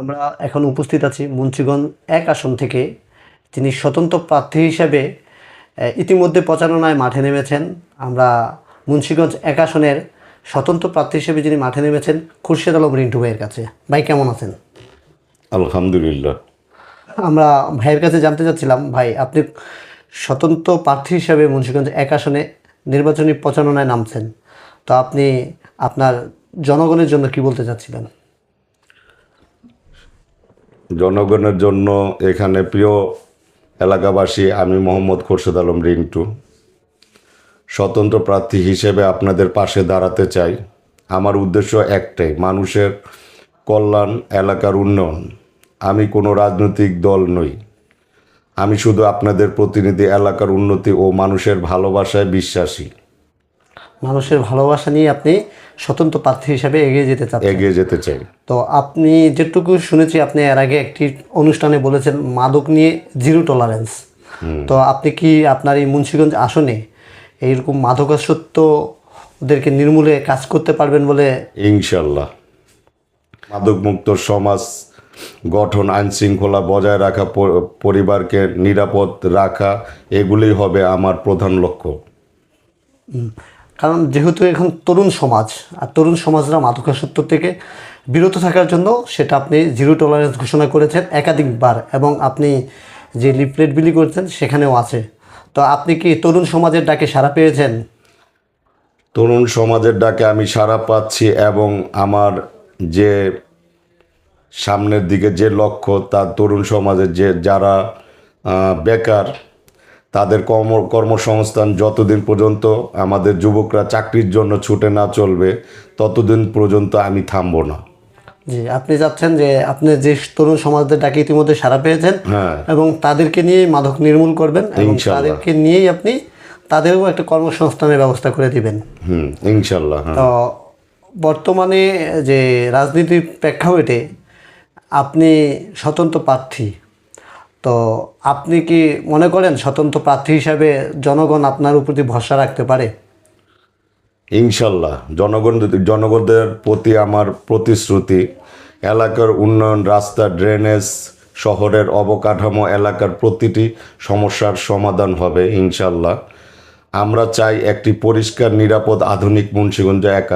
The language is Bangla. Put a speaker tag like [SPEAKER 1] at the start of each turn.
[SPEAKER 1] আমরা এখন উপস্থিত আছি মুন্সিগঞ্জ এক আসন থেকে তিনি স্বতন্ত্র প্রার্থী হিসেবে ইতিমধ্যে প্রচারণায় মাঠে নেমেছেন। আমরা মুন্সিগঞ্জ এক আসনের স্বতন্ত্র প্রার্থী হিসেবে যিনি মাঠে নেমেছেন খুরশেদ আলম রিন্টু ভাইয়ের কাছে। ভাই কেমন আছেন?
[SPEAKER 2] আলহামদুলিল্লাহ।
[SPEAKER 1] আমরা ভাইয়ের কাছে জানতে চাচ্ছিলাম ভাই আপনি স্বতন্ত্র প্রার্থী হিসেবে মুন্সিগঞ্জ এক আসনে নির্বাচনী প্রচারণায় নামছেন। তো আপনি আপনার জনগণের জন্য কি বলতে চাচ্ছিলেন?
[SPEAKER 2] জনগণের জন্য এখানে প্রিয় এলাকাবাসী আমি মোহাম্মদ খোরশেদ আলম রিন্টু। স্বতন্ত্র প্রার্থী হিসেবে আপনাদের পাশে দাঁড়াতে চাই। আমার উদ্দেশ্য একটাই, মানুষের কল্যাণ এলাকার উন্নয়ন। আমি কোনো রাজনৈতিক দল নই। আমি শুধু আপনাদের প্রতিনিধি এলাকার উন্নতি ও মানুষের ভালোবাসায় বিশ্বাসী।
[SPEAKER 1] মানুষের ভালোবাসা নিয়ে আপনি স্বতন্ত্র প্রার্থী হিসাবে এগিয়ে যেতে চাচ্ছেন।
[SPEAKER 2] এগিয়ে যেতে চাই।
[SPEAKER 1] তো আপনি যেটুকু শুনেছি আপনি এর আগে একটি অনুষ্ঠানে বলেছেন মাদক নিয়ে জিরো টলারেন্স তো আপনি কি আপনার এই মুন্সিগঞ্জ আসনে এইরকম মাদকাসত্ব ওদেরকে নির্মূলে কাজ করতে পারবেন বলে
[SPEAKER 2] ইনশাল্লাহ। মাদকমুক্ত সমাজ গঠন আইন শৃঙ্খলা বজায় রাখা পরিবারকে নিরাপদ রাখা এগুলোই হবে আমার প্রধান লক্ষ্য।
[SPEAKER 1] কারণ যেহেতু এখন তরুণ সমাজ, আর তরুণ সমাজরা মাদকাসত্ব থেকে বিরত থাকার জন্য সেটা আপনি জিরো টলারেন্স ঘোষণা করেছেন একাধিকবার এবং আপনি যে লিফলেট বিলি করেছেন সেখানেও আছে। তো আপনি কি তরুণ সমাজের ডাকে সাড়া পেয়েছেন?
[SPEAKER 2] তরুণ সমাজের ডাকে আমি সাড়া পাচ্ছি এবং আমার যে সামনের দিকে যে লক্ষ্য তার তরুণ সমাজের যে যারা বেকার তাদের কর্ম কর্মসংস্থান যতদিন পর্যন্ত আমাদের যুবকরা চাকরির জন্য ছুটে না চলবে ততদিন পর্যন্ত আমি থামবো না।
[SPEAKER 1] জি আপনি চাচ্ছেন যে আপনি যে তরুণ সমাজদের ডাকে ইতিমধ্যে সাড়া পেয়েছেন
[SPEAKER 2] হ্যাঁ।
[SPEAKER 1] এবং তাদেরকে নিয়েই মাদক নির্মূল করবেন এবং তাদেরকে নিয়েই আপনি তাদেরও একটা কর্মসংস্থানের ব্যবস্থা করে দিবেন।
[SPEAKER 2] হুম ইনশাল্লাহ হ্যাঁ।
[SPEAKER 1] তো বর্তমানে যে রাজনীতির প্রেক্ষাপটে আপনি স্বতন্ত্র প্রার্থী তো আপনি কি মনে করেন স্বতন্ত্র প্রার্থী হিসাবে জনগণ আপনার উপর ভরসা রাখতে পারে?
[SPEAKER 2] ইনশাল্লাহ। জনগণ জনগণদের প্রতি আমার প্রতিশ্রুতি, এলাকার উন্নয়ন, রাস্তা, ড্রেনেজ, শহরের অবকাঠামো, এলাকার প্রতিটি সমস্যার সমাধান হবে ইনশাল্লাহ। আমরা চাই একটি পরিষ্কার, নিরাপদ, আধুনিক মুন্সিগঞ্জ এক